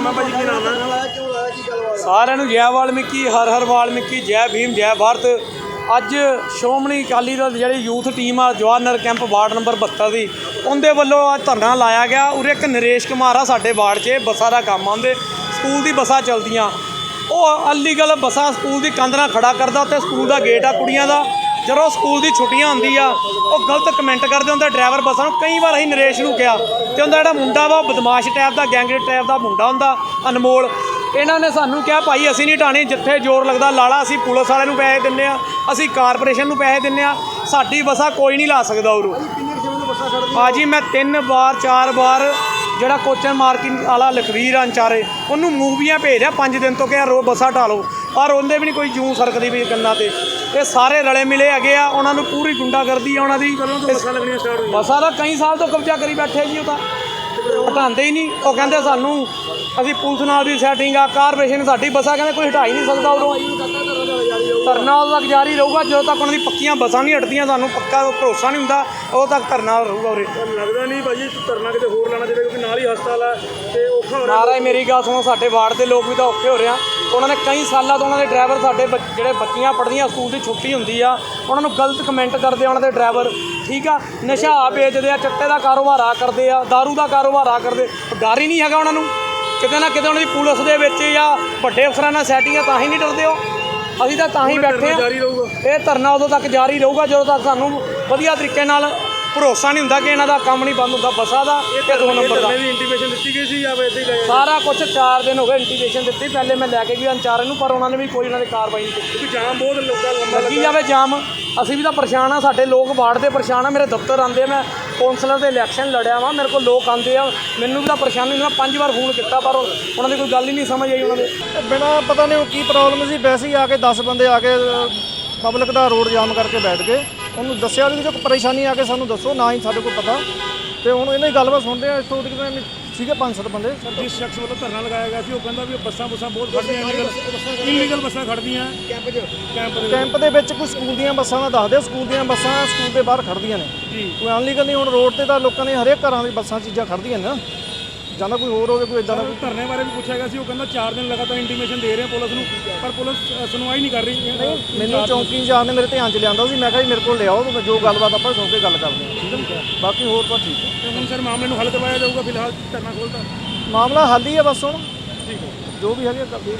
ਨਾਮ ਹੈ ਭਾਜੀ, ਕੀ ਨਾਮ ਹੈ ਸਾਰਿਆਂ ਨੂੰ ਜੈ ਵਾਲਮੀਕੀ, ਹਰ ਹਰ ਵਾਲਮੀਕੀ, ਜੈ ਭੀਮ, ਜੈ ਭਾਰਤ। ਅੱਜ ਸ਼੍ਰੋਮਣੀ ਅਕਾਲੀ ਦਲ ਜਿਹੜੀ ਯੂਥ ਟੀਮ ਆ, ਜਵਾਹਰ ਕੈਂਪ ਵਾਰਡ ਨੰਬਰ 72 ਦੀ, ਉਹਦੇ ਵੱਲੋਂ ਅੱਜ ਧਰਨਾ ਲਾਇਆ ਗਿਆ। ਉਰੇ ਇੱਕ ਨਰੇਸ਼ ਕੁਮਾਰ ਆ ਸਾਡੇ ਵਾਰਡ 'ਚ ਬੱਸਾਂ ਦਾ ਕੰਮ ਆਉਂਦੇ ਸਕੂਲ ਦੀ ਬੱਸਾਂ ਚੱਲਦੀਆਂ। ਉਹ ਅਲੀਗਲ ਬੱਸਾਂ ਸਕੂਲ ਦੀ ਕੰਧ ਨਾਲ ਖੜਾ ਕਰਦਾ, ਤੇ ਸਕੂਲ ਦਾ ਗੇਟ ਆ ਕੁੜੀਆਂ ਦਾ। ਜਦੋਂ ਸਕੂਲ ਦੀ ਛੁੱਟੀਆਂ ਹੁੰਦੀ ਆ ਉਹ ਗਲਤ ਕਮੈਂਟ ਕਰਦੇ ਹੁੰਦਾ ਡਰਾਈਵਰ ਬੱਸਾਂ ਨੂੰ। ਕਈ ਵਾਰ ਅਸੀਂ ਨਰੇਸ਼ ਨੂੰ ਕਿਹਾ ਤੇ ਉਹਦਾ ਜਿਹੜਾ ਮੁੰਡਾ ਵਾ ਉਹ ਬਦਮਾਸ਼ ਟਾਈਪ ਦਾ ਗੈਂਗਸਟਰ ਟਾਈਪ ਦਾ ਮੁੰਡਾ ਹੁੰਦਾ ਅਨਮੋਲ। ਇਹਨਾਂ ਨੇ ਸਾਨੂੰ ਕਿਹਾ ਭਾਈ ਅਸੀਂ ਨਹੀਂ ਢਾਣੀ ਜਿੱਥੇ ਜ਼ੋਰ ਲੱਗਦਾ ਲਾਲਾ ਅਸੀਂ ਪੁਲਿਸ ਵਾਲੇ ਨੂੰ ਪੈਸੇ ਦਿੰਨੇ ਆ ਅਸੀਂ ਕਾਰਪੋਰੇਸ਼ਨ ਨੂੰ ਪੈਸੇ ਦਿੰਨੇ ਆ ਸਾਡੀ ਬੱਸਾਂ ਕੋਈ ਨਹੀਂ ਲਾ ਸਕਦਾ ਉਰੂ। ਭਾਜੀ ਮੈਂ ਤਿੰਨ ਵਾਰ ਚਾਰ ਵਾਰ ਜਿਹੜਾ ਕੋਚਨ ਮਾਰਕਿੰਗ ਵਾਲਾ ਲਖਵੀਰ ਅੰਚਾਰੇ ਉਹਨੂੰ ਮੂਵੀਆਂ ਭੇਜ ਰਿਹਾ ਪੰਜ ਦਿਨ ਤੋਂ ਕਿ ਰੋ ਬੱਸਾਂ ਢਾਲੋ। ਪਰ ਉਹਦੇ ਵੀ ਨਹੀਂ ਕੋਈ ਜੂੰ ਸਰਕਦੀ ਵੀ ਕੰਨਾਂ ਤੇ। ਇਹ ਸਾਰੇ ਰਲੇ ਮਿਲੇ ਹੈਗੇ ਆ ਉਹਨਾਂ ਨੂੰ ਪੂਰੀ ਗੁੰਡਾਗਰਦੀ ਆ ਉਹਨਾਂ ਦੀ। ਬੱਸਾਂ ਲੱਗਣੀਆਂ ਸਟਾਰਟ ਹੋਈਆਂ? ਬੱਸਾਂ ਦਾ ਕਈ ਸਾਲ ਤੋਂ ਕਬਜ਼ਾ ਕਰੀ ਬੈਠੇ ਜੀ ਉਹ ਤਾਂ। ਹਟਾਉਂਦੇ ਹੀ ਨਹੀਂ। ਉਹ ਕਹਿੰਦੇ ਸਾਨੂੰ ਅਸੀਂ ਪੁਲਿਸ ਨਾਲ ਵੀ ਸੈਟਿੰਗ ਆ ਕਾਰਪੋਰੇਸ਼ਨ ਸਾਡੀ ਬੱਸਾਂ ਕਹਿੰਦੇ ਕੋਈ ਹਟਾ ਹੀ ਨਹੀਂ ਸਕਦਾ ਉਰੋਂ ਧਰਨਾ ਉਦੋਂ ਤੱਕ ਜਾਰੀ ਰਹੂਗਾ ਜਦੋਂ ਤੱਕ ਉਹਨਾਂ ਦੀ ਪੱਕੀਆਂ ਬੱਸਾਂ ਨਹੀਂ ਹਟਦੀਆਂ ਸਾਨੂੰ ਪੱਕਾ ਭਰੋਸਾ ਨਹੀਂ ਹੁੰਦਾ ਉਦੋਂ ਤੱਕ ਧਰਨਾ ਰਹੂਗਾ ਉਰੇ। ਲੱਗਦਾ ਨਹੀਂ ਭਾਜੀ ਧਰਨਾ ਕਿਤੇ ਹੋਰ ਲਾਣਾ ਚਾਹੀਦਾ ਕਿਉਂਕਿ ਨਾਲ ਹੀ ਹਸਪਤਾਲ ਹੈ ਤੇ ਔਖਾ ਹੋ ਰਿਹਾ। ਮਹਾਰਾਜ ਮੇਰੀ ਗੱਲ ਸੁਣੋ ਸਾਡੇ ਵਾਰਡ ਦੇ ਲੋਕ ਵੀ ਤਾਂ ਔਖੇ ਹੋ ਰਹੇ ਆ। ਉਹਨਾਂ ਨੇ ਕਈ ਸਾਲਾਂ ਤੋਂ ਉਹਨਾਂ ਦੇ ਡਰਾਈਵਰ ਸਾਡੇ ਜਿਹੜੇ ਬੱਚੀਆਂ ਪੜ੍ਹਦੀਆਂ ਸਕੂਲ ਦੀ ਛੁੱਟੀ ਹੁੰਦੀ ਆ ਉਹਨਾਂ ਨੂੰ ਗਲਤ ਕਮੈਂਟ ਕਰਦੇ ਆ ਉਹਨਾਂ ਦੇ ਡਰਾਈਵਰ ਠੀਕ ਆ? ਨਸ਼ਾ ਆ ਵੇਚਦੇ ਆ ਚੱਟੇ ਦਾ ਕਾਰੋਬਾਰ ਆ ਕਰਦੇ ਆ दारू ਦਾ ਕਾਰੋਬਾਰ ਆ ਕਰਦੇ ਡਰ ਹੀ ਨਹੀਂ ਹੈਗਾ ਉਹਨਾਂ ਨੂੰ? ਕਿਤੇ ਨਾ ਕਿਤੇ ਉਹਨਾਂ ਦੀ ਪੁਲਿਸ ਦੇ ਵਿੱਚ ਜਾਂ ਵੱਡੇ ਅਫਸਰਾਂ ਨਾਲ ਸੈਟਿੰਗ ਆ ਤਾਂ ਹੀ ਨਹੀਂ ਡਰਦੇ ਉਹ? ਅਸੀਂ ਤਾਂ ਤਾਂ ਹੀ ਬੈਠੇ ਆ। ਇਹ ਧਰਨਾ ਉਦੋਂ ਤੱਕ ਜਾਰੀ ਰਹੂਗਾ ਜਦੋਂ ਤੱਕ ਸਾਨੂੰ ਵਧੀਆ ਤਰੀਕੇ ਨਾਲ ਭਰੋਸਾ ਨਹੀਂ ਹੁੰਦਾ ਕਿ ਇਹਨਾਂ ਦਾ ਕੰਮ ਨਹੀਂ ਬੰਦ ਹੁੰਦਾ ਬੱਸਾਂ ਦਾ ਤੇ ਦੋ ਨੰਬਰ ਦਾ। ਇੰਟੀਮੇਸ਼ਨ ਦਿੱਤੀ ਗਈ ਸੀ ਜਾਂ ਇੱਦਾਂ ਹੀ ਗਏ? ਸਾਰਾ ਕੁਝ 4 ਦਿਨ ਹੋ ਗਏ ਇੰਟੀਮੇਸ਼ਨ ਦਿੱਤੀ ਪਹਿਲੇ ਮੈਂ ਲੈ ਕੇ ਗਿਆ ਅੰਚਾਰੇ ਨੂੰ ਪਰ ਉਹਨਾਂ ਨੇ ਵੀ ਕੋਈ ਉਹਨਾਂ ਦੀ ਕਾਰਵਾਈ ਨਹੀਂ ਕੀਤੀ। ਕਿਉਂਕਿ ਜਾਮ ਬਹੁਤ ਲੋਕਾਂ ਲੰਬਾ ਲੱਗੀ ਜਾਵੇ ਜਾਮ ਅਸੀਂ ਵੀ ਤਾਂ ਪਰੇਸ਼ਾਨ ਆ ਸਾਡੇ ਲੋਕ ਵਾਰਡ ਦੇ ਪਰੇਸ਼ਾਨ ਆ ਮੇਰੇ ਦਫ਼ਤਰ ਆਉਂਦੇ ਆ ਮੈਂ ਕੌਂਸਲਰ ਦੇ ਇਲੈਕਸ਼ਨ ਲੜਿਆ ਵਾਂ ਮੇਰੇ ਕੋਲ ਲੋਕ ਆਉਂਦੇ ਆ ਮੈਨੂੰ ਵੀ ਤਾਂ ਪਰੇਸ਼ਾਨੀ ਮੈਂ ਪੰਜ ਵਾਰ ਫੋਨ ਕੀਤਾ ਪਰ ਉਹਨਾਂ ਦੀ ਕੋਈ ਗੱਲ ਹੀ ਨਹੀਂ ਸਮਝ ਆਈ ਉਹਨਾਂ ਦੇ। ਬਿਨਾ ਪਤਾ ਨਹੀਂ ਉਹ ਕੀ ਪ੍ਰੋਬਲਮ ਸੀ ਵੈਸੇ ਹੀ ਆ ਕੇ 10 ਬੰਦੇ ਆ ਕੇ ਪਬਲਿਕ ਦਾ ਰੋਡ ਜਾਮ ਕਰਕੇ ਬੈਠ ਗਏ। ਉਹਨੂੰ ਦੱਸਿਆ ਵੀ ਜੇ ਕੋਈ ਪਰੇਸ਼ਾਨੀ ਆ ਕੇ ਸਾਨੂੰ ਦੱਸੋ ਨਾ ਹੀ ਸਾਡੇ ਕੋਲ ਪਤਾ। ਤੇ ਹੁਣ ਇਹਨਾਂ ਦੀ ਗੱਲਬਾਤ ਸੁਣਦੇ ਆ ਇੱਥੋਂ ਤੱਕ ਸੀਗੇ ਪੰਜ ਸੱਤ ਬੰਦੇ। ਜਿਸ ਸ਼ਖਸ ਵੱਲੋਂ ਧਰਨਾ ਲਗਾਇਆ ਗਿਆ ਸੀ ਉਹ ਕਹਿੰਦਾ ਵੀ ਇਹ ਬੱਸਾਂ ਬੱਸਾਂ ਬਹੁਤ ਖੜਦੀਆਂ ਇਲੀਗਲ ਇਲੀਗਲ ਬੱਸਾਂ ਖੜਦੀਆਂ ਕੈਂਪ 'ਚ? ਕੈਂਪ ਦੇ ਕੈਂਪ ਦੇ ਵਿੱਚ ਕੋਈ ਸਕੂਲ ਦੀਆਂ ਬੱਸਾਂ ਦਾ ਦੱਸਦੇ ਸਕੂਲ ਦੀਆਂ ਬੱਸਾਂ ਸਕੂਲ ਦੇ ਬਾਹਰ ਖੜਦੀਆਂ ਨੇ। ਕੋਈ ਅਨਲੀਗਲ ਨਹੀਂ ਹੁਣ ਰੋਡ ਤੇ ਤਾਂ ਲੋਕਾਂ ਨੇ ਹਰੇਕ ਘਰਾਂ ਦੀ ਬੱਸਾਂ ਚੀਜ਼ਾਂ ਖੜਦੀਆਂ ਨੇ। ਜਾਂ ਤਾਂ ਕੋਈ ਹੋਰ ਹੋਵੇ ਕੋਈ ਇਦਾਂ ਦਾ ਧਰਨੇ ਬਾਰੇ ਵੀ ਪੁੱਛਿਆ ਗਿਆ ਸੀ ਉਹ ਕਹਿੰਦਾ 4 ਦਿਨ ਲਗਾਤਾਰ ਇੰਟੀਮੇਸ਼ਨ ਦੇ ਰਹੇ ਆ ਪੁਲਿਸ ਨੂੰ ਪਰ ਪੁਲਿਸ ਅ, ਸੁਣਵਾਈ ਨਹੀਂ ਕਰ ਰਹੀ। ਮੈਨੂੰ ਚੌਂਕੀ ਇੰਚਾਰਜ ਨੇ ਮੇਰੇ ਧਿਆਨ 'ਚ ਲਿਆਂਦਾ ਸੀ ਮੈਂ ਕਿਹਾ ਜੀ ਮੇਰੇ ਕੋਲ ਲਿਆਓ ਤੇ ਜੋ ਗੱਲਬਾਤ ਆਪਾਂ ਸੁਣ ਕੇ ਗੱਲ ਕਰਦੇ ਹਾਂ। ਠੀਕ ਹੈ। ਬਾਕੀ ਹੋਰ ਤਾਂ ਠੀਕ ਹੈ। ਤੇ ਹੁਣ ਸਰ ਮਾਮਲੇ ਨੂੰ ਹੱਲ ਕਰਵਾਇਆ ਜਾਊਗਾ ਫਿਲਹਾਲ ਧਰਨਾ ਖੋਲ੍ਹਤਾ। ਮਾਮਲਾ ਹੱਲ ਹੀ ਹੈ ਬਸ ਹੁਣ। ਠੀਕ ਹੈ। ਜੋ ਵੀ ਹੈਗੇ ਕਰ ਦਈਏ